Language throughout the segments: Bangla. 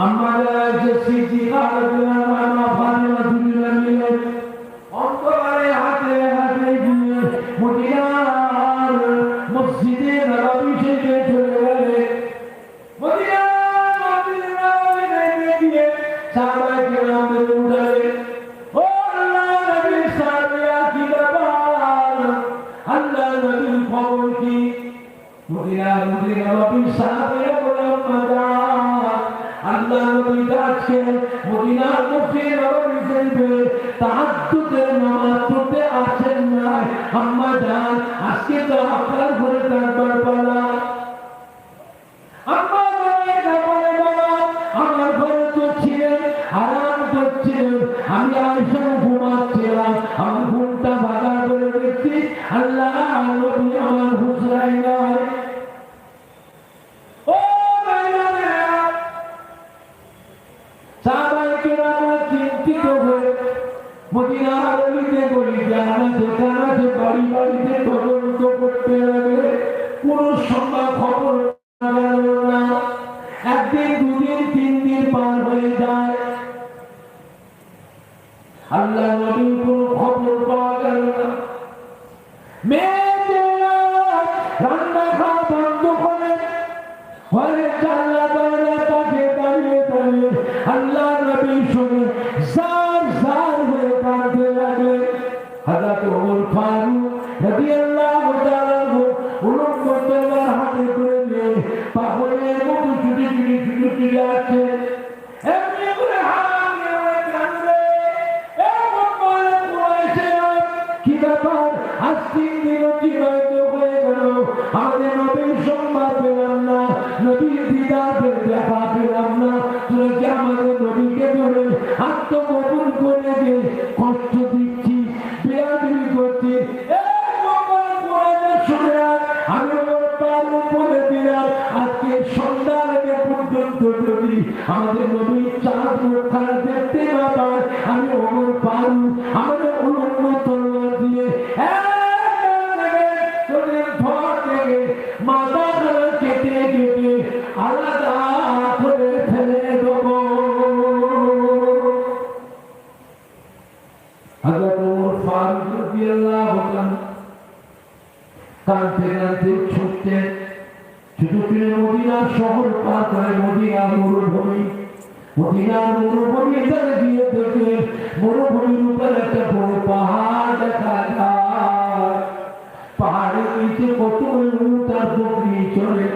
أما لا جسدي قال بلا ما فاطمة من الملك আল্লাহ নবী ফেলে গলিতে গলিতে আমাদের বাড়ি বাড়িতে তদন্ত করতে হবে। কোন সংবাদ আমাদের নবী চাঁদ রক্ষার মদিনার মরুভূমিতে একটা বড় পাহাড় দেখা যায়। পাহাড়ের নিচে কত তার বকরি চলে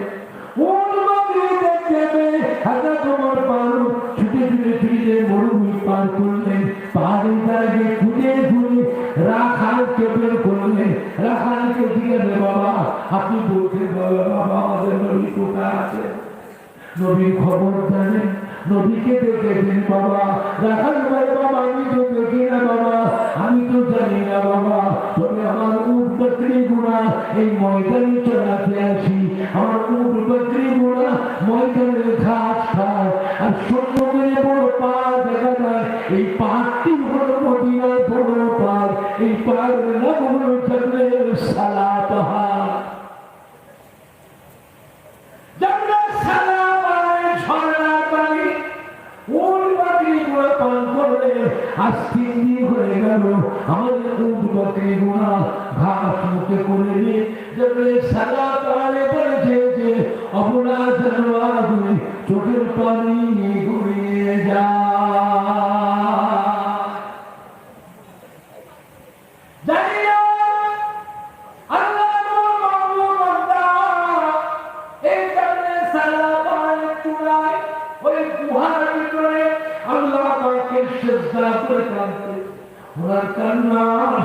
পাহাড়ের তারাকে খুঁজে খুঁজে রাখাল কেবল করলেন। রাখালকে জিজ্ঞাসা বাবা, আপনি বলছেন, বাবা আমাদের নবী কোথায় আছে নবীর খবর জানেন নদীকে দেখে তিনি বাবা। রাখাল ভাই বাবা গুণা ঘাস মুখে করে নিয়ে जब ये सदा पाने पर थे अपना दरवाजे चोटिल पानी गुड़िए जा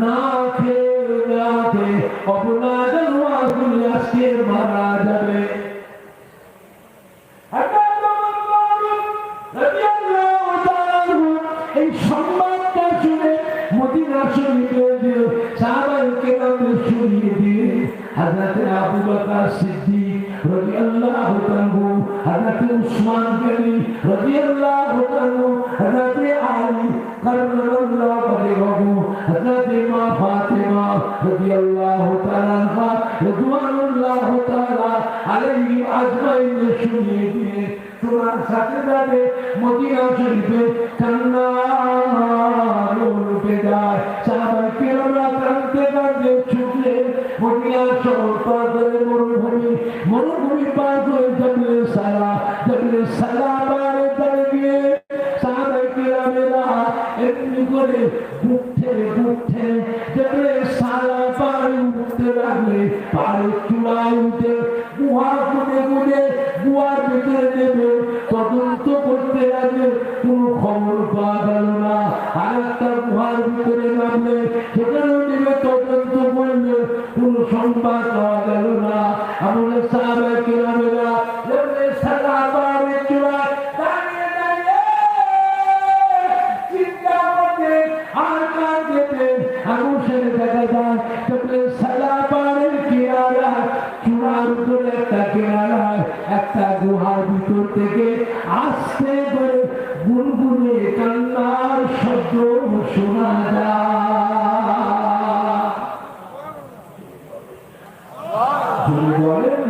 না খেয়ে রাতে অপরাধ রাহুল আজকে মারা যাবে এই সম্মানটা শুনে মদিনা শরীফে দিল সাহাবাই কেরামদের শুনিয়ে দিয়ে হাজরাতে আবু বকর সিদ্দিক রাদিয়াল্লাহু তাআলা হাজরাতে উসমান গনি রাদিয়াল্লাহু তাআলা হাজরাতে আলী কাররামাল্লাহু ওয়াজহাহু হযরত মা ফাতিমা রাদিয়াল্লাহু তাআলা রাদিয়াল্লাহু তাআলা আলাইহি আজমাইন শুনিয়ে দিয়ে তোমার সাথে সাথে মদিনা শরীফে কান্না রূপে যায়।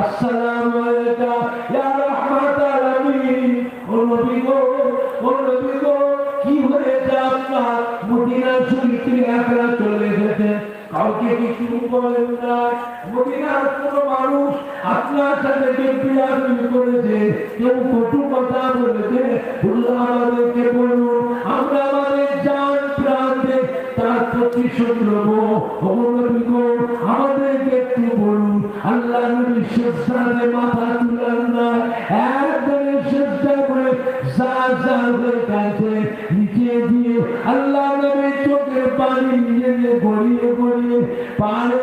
আসসালামু আলাইকা ইয়া রাহমাতাল আলামিন ও নবী গো, ও নবী গো, কি হয়েছে মদিনা চলে কাউকে কিছু বলেন না। মদিনার কোন মানুষ আপনার সাথে করেছে। কেউ কটু কথা বলেছে। আমাদেরকে বলুন, আমরা আমাদের জান প্রাণে তার প্রতিশোধ নেব আমাদেরকে একটু বলুন। আল্লাহ নবী শেষদানে মাথা তুলেন না। একদমে শেষদা করে যা যা হয়ে কাছে নিচে দিয়ে আল্লাহ নবী চোখের পানি নিজে গড়িয়ে গড়িয়ে পাড়ে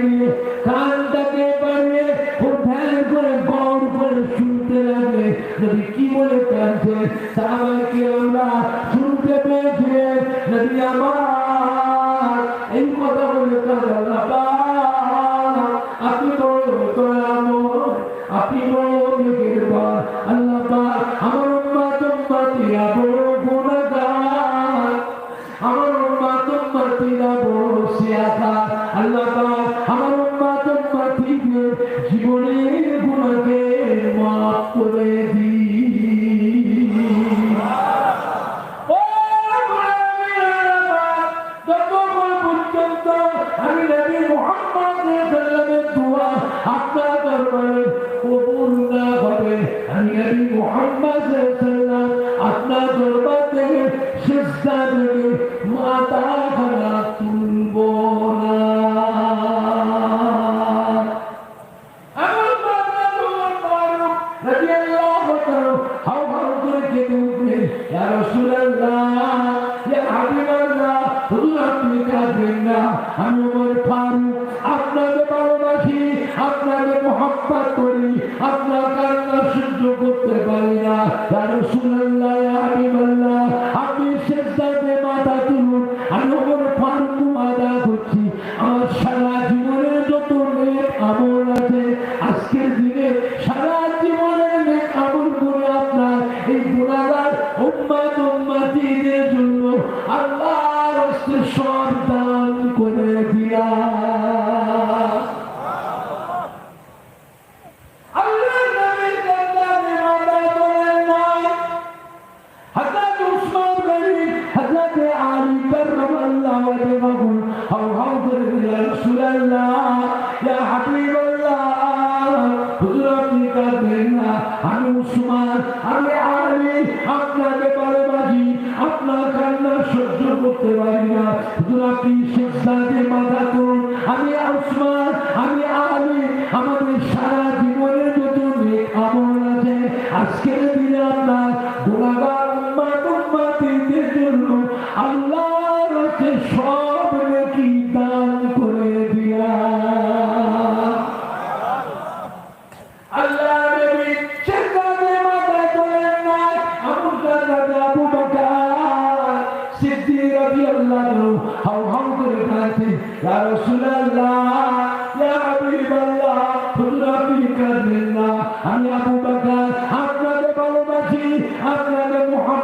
কাছাকাছি গিয়ে কানটাকে বাড়িয়ে ও ধ্যান করে গৌর করে শুনতে লাগে নবী কি বলে কাঁদছে সাহাবাকে আমরা শুনতে পেয়েছি নবী আমার আমি আপনাকে ভালোবাসি আপনাকে করি। আপনার কান্না সহ্য করতে পারি না। মাদাকুম আমি উসমান কাঁদবেন না। আমি আবু বাকার আপনাদের ভালোবাসি আপনাদের মহান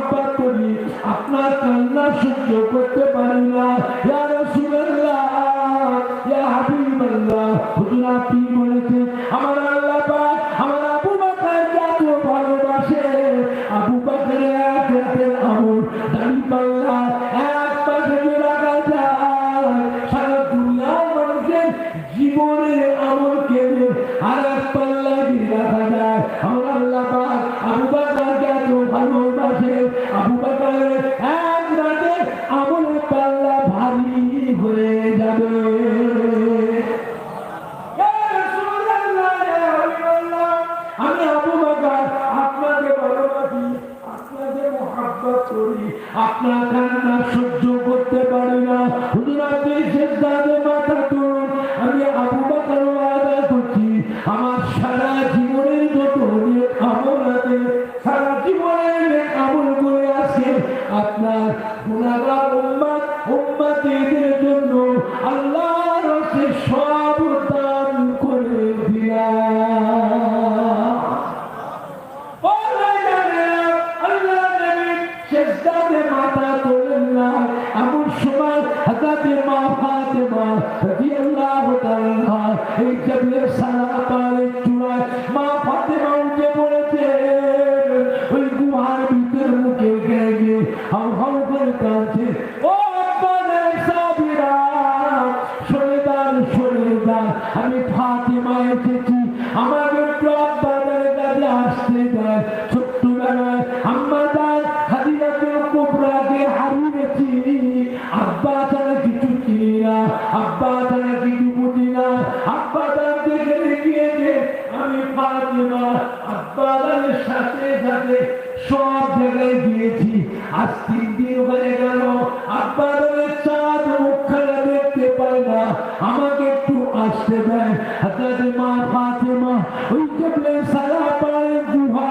করতে দেয় হযরত মা ফাতেমা, ওই কেবলে সালাম পায় দুহা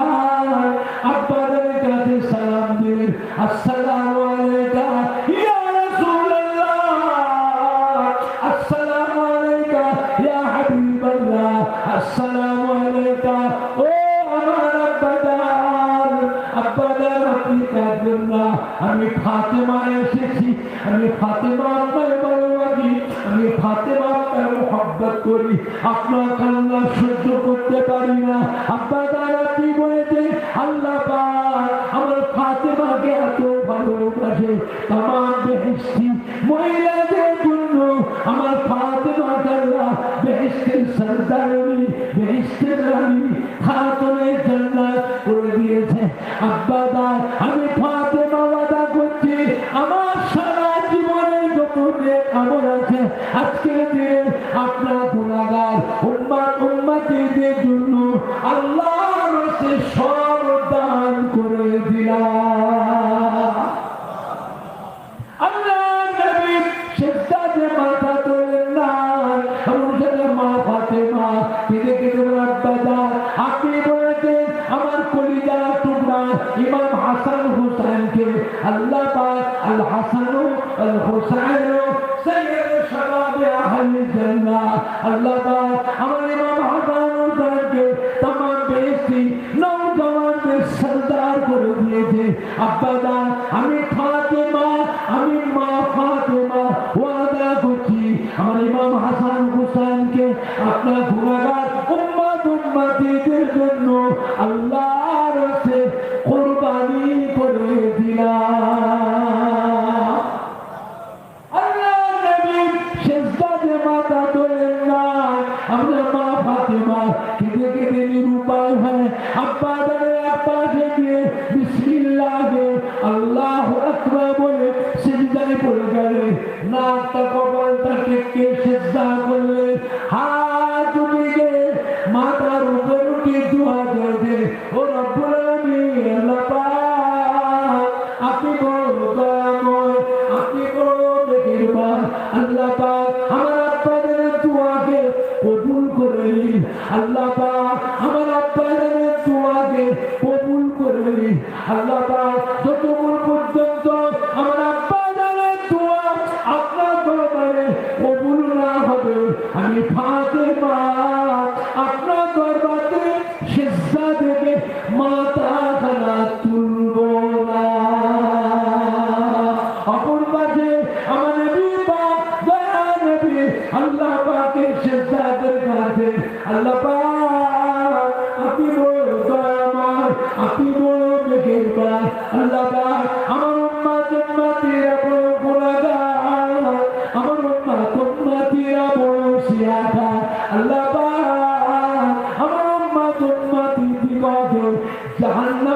আব্বার কাছে সালাম দিলেন, আসসালামু আলাইকা, ইয়া রাসূলুল্লাহ, আসসালামু আলাইকা, ইয়া হাবিবাল্লাহ, আসসালামু আলাইকা, ও আমার আব্বাদার আব্বাদার আপনি কাঁদবেন না, আমি ফাতেমা এসেছি, আমি ফাতেমা করি। আপনার কান্না সহ্য করতে পারি না। আপনার তারা কি বলেছে? আল্লাহ আমার ফাতে মাকে এত ভালোবাসে। তামাম বেহেস্তি মহিলাদের জন্য আমার ফাতে কান্না বেহেস্তির সন্তান আমি দিগকে